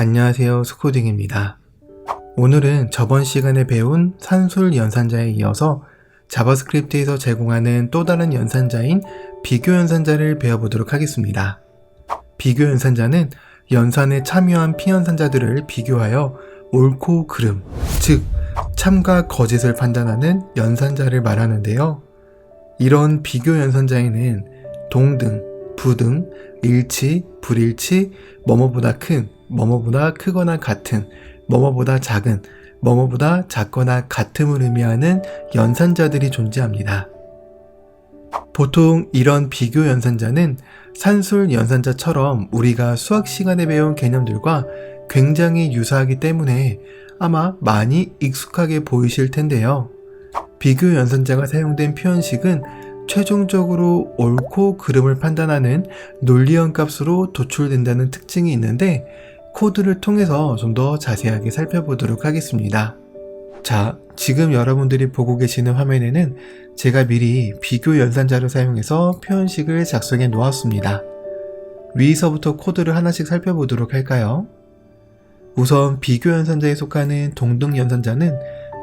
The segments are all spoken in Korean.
안녕하세요. 스코딩입니다. 오늘은 저번 시간에 배운 산술 연산자에 이어서 자바스크립트에서 제공하는 또 다른 연산자인 비교 연산자를 배워보도록 하겠습니다. 비교 연산자는 연산에 참여한 피연산자들을 비교하여 옳고 그름, 즉 참과 거짓을 판단하는 연산자를 말하는데요. 이런 비교 연산자에는 동등, 부등, 일치, 불일치, 뭐뭐보다 큰, 뭐뭐보다 크거나 같은, 뭐뭐보다 작은, 뭐뭐보다 작거나 같음을 의미하는 연산자들이 존재합니다. 보통 이런 비교 연산자는 산술 연산자처럼 우리가 수학 시간에 배운 개념들과 굉장히 유사하기 때문에 아마 많이 익숙하게 보이실 텐데요. 비교 연산자가 사용된 표현식은 최종적으로 옳고 그름을 판단하는 논리형 값으로 도출된다는 특징이 있는데 코드를 통해서 좀 더 자세하게 살펴보도록 하겠습니다. 자, 지금 여러분들이 보고 계시는 화면에는 제가 미리 비교 연산자를 사용해서 표현식을 작성해 놓았습니다. 위에서부터 코드를 하나씩 살펴보도록 할까요? 우선 비교 연산자에 속하는 동등 연산자는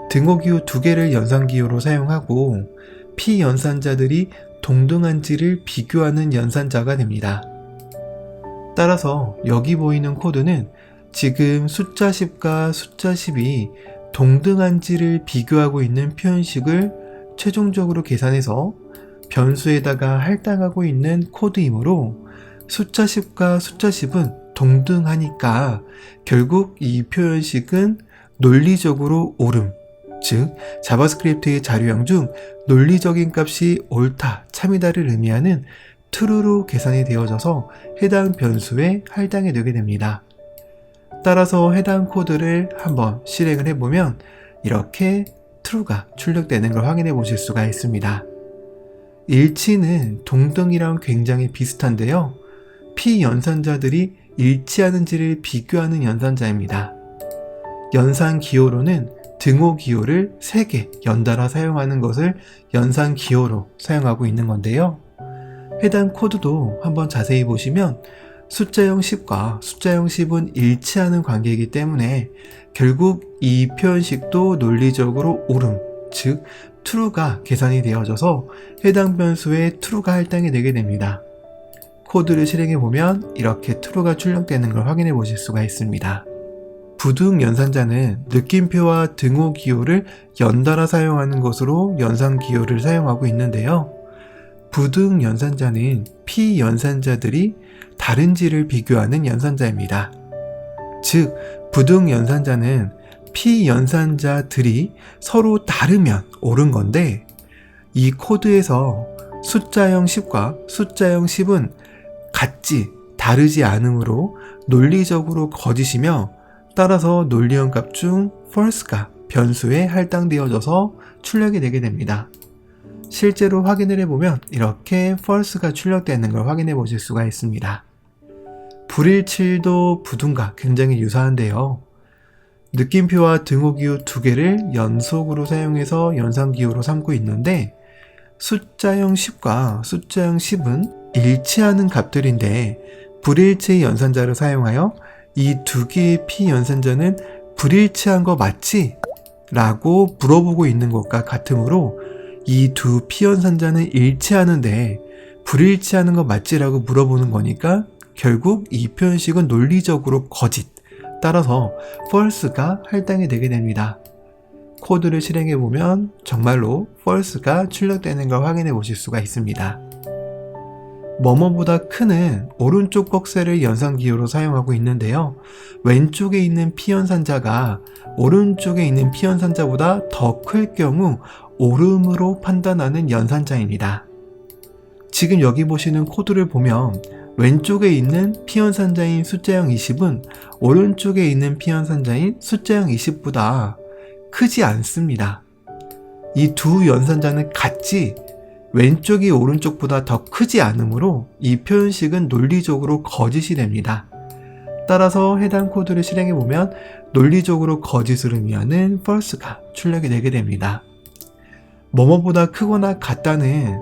등호 기호 두 개를 연산 기호로 사용하고 피 연산자들이 동등한지를 비교하는 연산자가 됩니다. 따라서 여기 보이는 코드는 지금 숫자 10과 숫자 10이 동등한지를 비교하고 있는 표현식을 최종적으로 계산해서 변수에다가 할당하고 있는 코드이므로 숫자 10과 숫자 10은 동등하니까 결국 이 표현식은 논리적으로 옳음, 즉 자바스크립트의 자료형 중 논리적인 값이 옳다, 참이다를 의미하는 true로 계산이 되어져서 해당 변수에 할당이 되게 됩니다. 따라서 해당 코드를 한번 실행을 해보면 이렇게 true가 출력되는 걸 확인해 보실 수가 있습니다. 일치는 동등이랑 굉장히 비슷한데요. 피연산자들이 일치하는지를 비교하는 연산자입니다. 연산 기호로는 등호 기호를 3개 연달아 사용하는 것을 연산 기호로 사용하고 있는 건데요. 해당 코드도 한번 자세히 보시면 숫자형 10과 숫자형 10은 일치하는 관계이기 때문에 결국 이 표현식도 논리적으로 옳음, 즉 true가 계산이 되어져서 해당 변수에 true가 할당이 되게 됩니다. 코드를 실행해 보면 이렇게 true가 출력되는 걸 확인해 보실 수가 있습니다. 부등 연산자는 느낌표와 등호 기호를 연달아 사용하는 것으로 연산 기호를 사용하고 있는데요. 부등 연산자는 피 연산자들이 다른지를 비교하는 연산자입니다. 즉, 부등 연산자는 피 연산자들이 서로 다르면 옳은 건데, 이 코드에서 숫자형 10과 숫자형 10은 같지, 다르지 않으므로 논리적으로 거짓이며 따라서 논리형 값 중 false가 변수에 할당되어져서 출력이 되게 됩니다. 실제로 확인을 해보면 이렇게 false가 출력되는 걸 확인해 보실 수가 있습니다. 불일치도 부등과 굉장히 유사한데요. 느낌표와 등호기호 두 개를 연속으로 사용해서 연산기호로 삼고 있는데 숫자형 10과 숫자형 10은 일치하는 값들인데 불일치의 연산자를 사용하여 이 두 개의 피 연산자는 불일치한 거 맞지? 라고 물어보고 있는 것과 같으므로 이 두 피연산자는 일치하는데 불일치하는 거 맞지라고 물어보는 거니까 결국 이 표현식은 논리적으로 거짓 따라서 false가 할당이 되게 됩니다. 코드를 실행해 보면 정말로 false가 출력되는 걸 확인해 보실 수가 있습니다. 뭐뭐보다 크는 오른쪽 꺽쇠를 연산기호로 사용하고 있는데요. 왼쪽에 있는 피연산자가 오른쪽에 있는 피연산자보다 더 클 경우 오름으로 판단하는 연산자입니다. 지금 여기 보시는 코드를 보면 왼쪽에 있는 피연산자인 숫자형 20은 오른쪽에 있는 피연산자인 숫자형 20보다 크지 않습니다. 이 두 연산자는 같지 왼쪽이 오른쪽보다 더 크지 않으므로 이 표현식은 논리적으로 거짓이 됩니다. 따라서 해당 코드를 실행해 보면 논리적으로 거짓을 의미하는 false가 출력이 되게 됩니다. 뭐뭐보다 크거나 같다는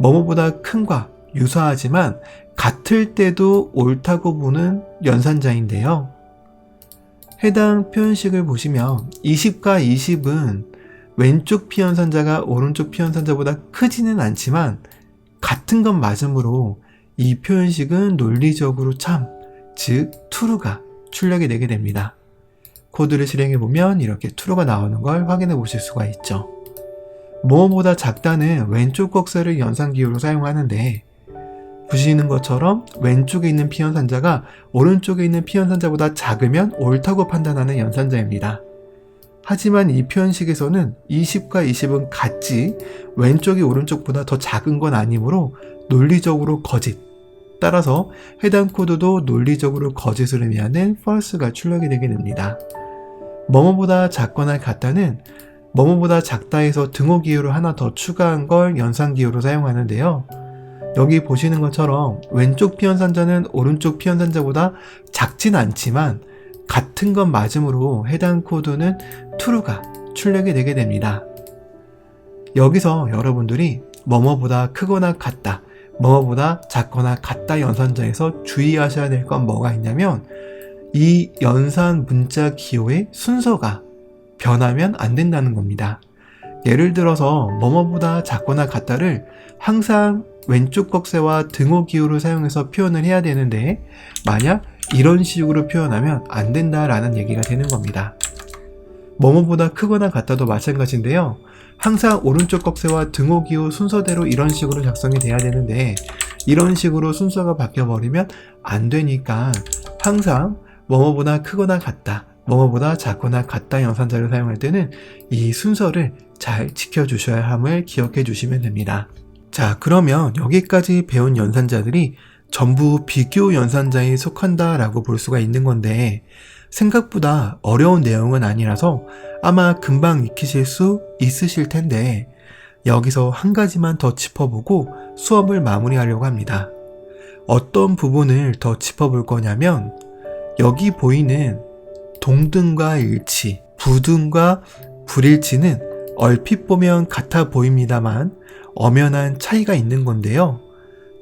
뭐뭐보다 큰과 유사하지만 같을 때도 옳다고 보는 연산자인데요. 해당 표현식을 보시면 20과 20은 왼쪽 피연산자가 오른쪽 피연산자보다 크지는 않지만 같은 건 맞으므로 이 표현식은 논리적으로 참, 즉 true가 출력이 되게 됩니다. 코드를 실행해 보면 이렇게 true가 나오는 걸 확인해 보실 수가 있죠. 뭐뭐보다 작다는 왼쪽 곡선을 연산기호로 사용하는데 보시는 것처럼 왼쪽에 있는 피연산자가 오른쪽에 있는 피연산자보다 작으면 옳다고 판단하는 연산자입니다. 하지만 이 표현식에서는 20과 20은 같지 왼쪽이 오른쪽보다 더 작은 건 아니므로 논리적으로 거짓. 따라서 해당 코드도 논리적으로 거짓을 의미하는 false가 출력이 되게 됩니다. 뭐뭐보다 작거나 같다는 뭐뭐보다 작다에서 등호 기호를 하나 더 추가한 걸 연산 기호로 사용하는데요. 여기 보시는 것처럼 왼쪽 피연산자는 오른쪽 피연산자보다 작진 않지만 같은 건 맞으므로 해당 코드는 true가 출력이 되게 됩니다. 여기서 여러분들이 뭐뭐보다 크거나 같다, 뭐뭐보다 작거나 같다 연산자에서 주의하셔야 될 건 뭐가 있냐면 이 연산 문자 기호의 순서가 변하면 안 된다는 겁니다. 예를 들어서 뭐뭐보다 작거나 같다를 항상 왼쪽 곡세와 등호 기호를 사용해서 표현을 해야 되는데 만약 이런 식으로 표현하면 안 된다라는 얘기가 되는 겁니다. 뭐뭐보다 크거나 같다도 마찬가지인데요. 항상 오른쪽 곡세와 등호 기호 순서대로 이런 식으로 작성이 돼야 되는데 이런 식으로 순서가 바뀌어 버리면 안 되니까 항상 뭐뭐보다 크거나 같다, 뭐뭐보다 작거나 같다 연산자를 사용할 때는 이 순서를 잘 지켜주셔야 함을 기억해 주시면 됩니다. 자, 그러면 여기까지 배운 연산자들이 전부 비교 연산자에 속한다 라고 볼 수가 있는 건데 생각보다 어려운 내용은 아니라서 아마 금방 익히실 수 있으실 텐데 여기서 한 가지만 더 짚어보고 수업을 마무리하려고 합니다. 어떤 부분을 더 짚어볼 거냐면 여기 보이는 동등과 일치, 부등과 불일치는 얼핏 보면 같아 보입니다만 엄연한 차이가 있는 건데요.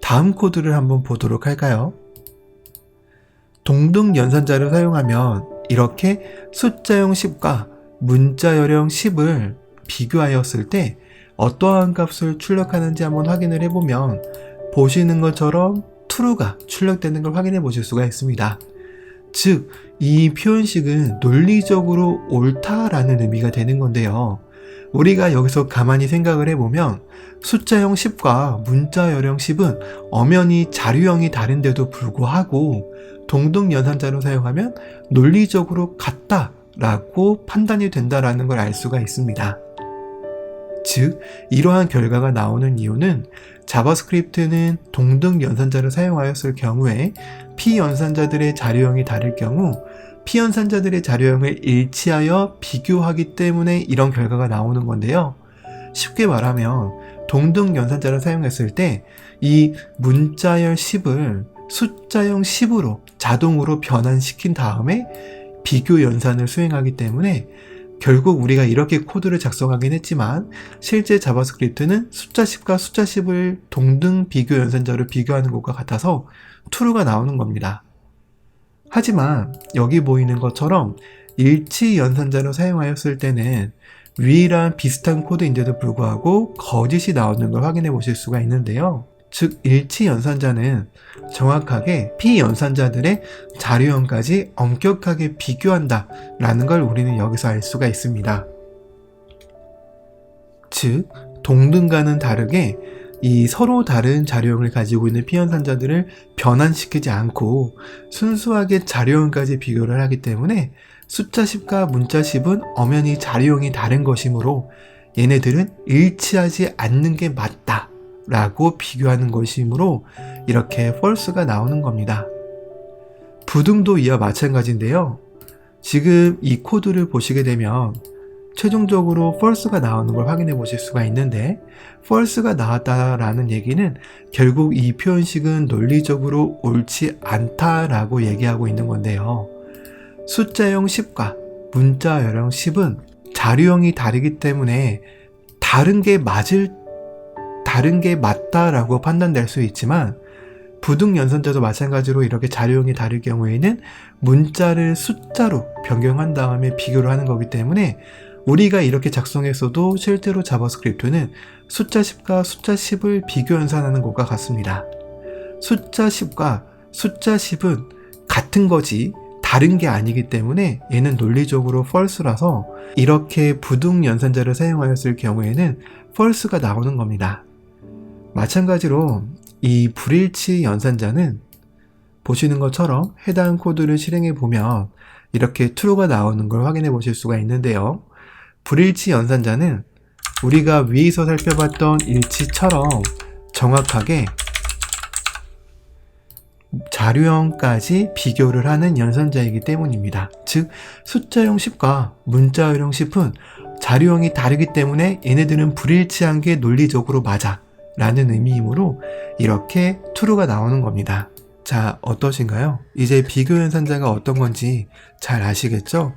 다음 코드를 한번 보도록 할까요? 동등 연산자를 사용하면 이렇게 숫자형 10과 문자열형 10을 비교하였을 때 어떠한 값을 출력하는지 한번 확인을 해보면 보시는 것처럼 true가 출력되는 걸 확인해 보실 수가 있습니다. 즉, 이 표현식은 논리적으로 옳다라는 의미가 되는 건데요. 우리가 여기서 가만히 생각을 해보면 숫자형 10과 문자열형 10은 엄연히 자료형이 다른데도 불구하고 동등 연산자로 사용하면 논리적으로 같다라고 판단이 된다라는 걸 알 수가 있습니다. 즉, 이러한 결과가 나오는 이유는 자바스크립트는 동등 연산자를 사용하였을 경우에 피연산자들의 자료형이 다를 경우 피연산자들의 자료형을 일치하여 비교하기 때문에 이런 결과가 나오는 건데요. 쉽게 말하면 동등 연산자를 사용했을 때 이 문자열 10을 숫자형 10으로 자동으로 변환시킨 다음에 비교 연산을 수행하기 때문에 결국 우리가 이렇게 코드를 작성하긴 했지만 실제 자바스크립트는 숫자 10과 숫자 10을 동등 비교 연산자로 비교하는 것과 같아서 true가 나오는 겁니다. 하지만 여기 보이는 것처럼 일치 연산자로 사용하였을 때는 위랑 비슷한 코드인데도 불구하고 거짓이 나오는 걸 확인해 보실 수가 있는데요. 즉 일치 연산자는 정확하게 피연산자들의 자료형까지 엄격하게 비교한다 라는 걸 우리는 여기서 알 수가 있습니다. 즉 동등과는 다르게 이 서로 다른 자료형을 가지고 있는 피연산자들을 변환시키지 않고 순수하게 자료형까지 비교를 하기 때문에 숫자 10과 문자 10은 엄연히 자료형이 다른 것이므로 얘네들은 일치하지 않는 게 맞다 라고 비교하는 것이므로 이렇게 false가 나오는 겁니다. 부등도 이와 마찬가지인데요. 지금 이 코드를 보시게 되면 최종적으로 false가 나오는 걸 확인해 보실 수가 있는데 false가 나왔다라는 얘기는 결국 이 표현식은 논리적으로 옳지 않다라고 얘기하고 있는 건데요. 숫자형 10과 문자열형 10은 자료형이 다르기 때문에 다른 게 맞을 다른 게 맞다라고 판단될 수 있지만 부등 연산자도 마찬가지로 이렇게 자료형이 다를 경우에는 문자를 숫자로 변경한 다음에 비교를 하는 거기 때문에 우리가 이렇게 작성했어도 실제로 자바스크립트는 숫자 10과 숫자 10을 비교 연산하는 것과 같습니다. 숫자 10과 숫자 10은 같은 거지 다른 게 아니기 때문에 얘는 논리적으로 false라서 이렇게 부등 연산자를 사용하였을 경우에는 false가 나오는 겁니다. 마찬가지로 이 불일치 연산자는 보시는 것처럼 해당 코드를 실행해 보면 이렇게 true가 나오는 걸 확인해 보실 수가 있는데요. 불일치 연산자는 우리가 위에서 살펴봤던 일치처럼 정확하게 자료형까지 비교를 하는 연산자이기 때문입니다. 즉, 숫자형 10과 문자형 10은 자료형이 다르기 때문에 얘네들은 불일치한 게 논리적으로 맞아. 라는 의미이므로 이렇게 true가 나오는 겁니다. 자, 어떠신가요? 이제 비교 연산자가 어떤 건지 잘 아시겠죠?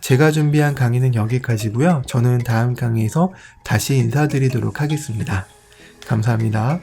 제가 준비한 강의는 여기까지고요. 저는 다음 강의에서 다시 인사드리도록 하겠습니다. 감사합니다.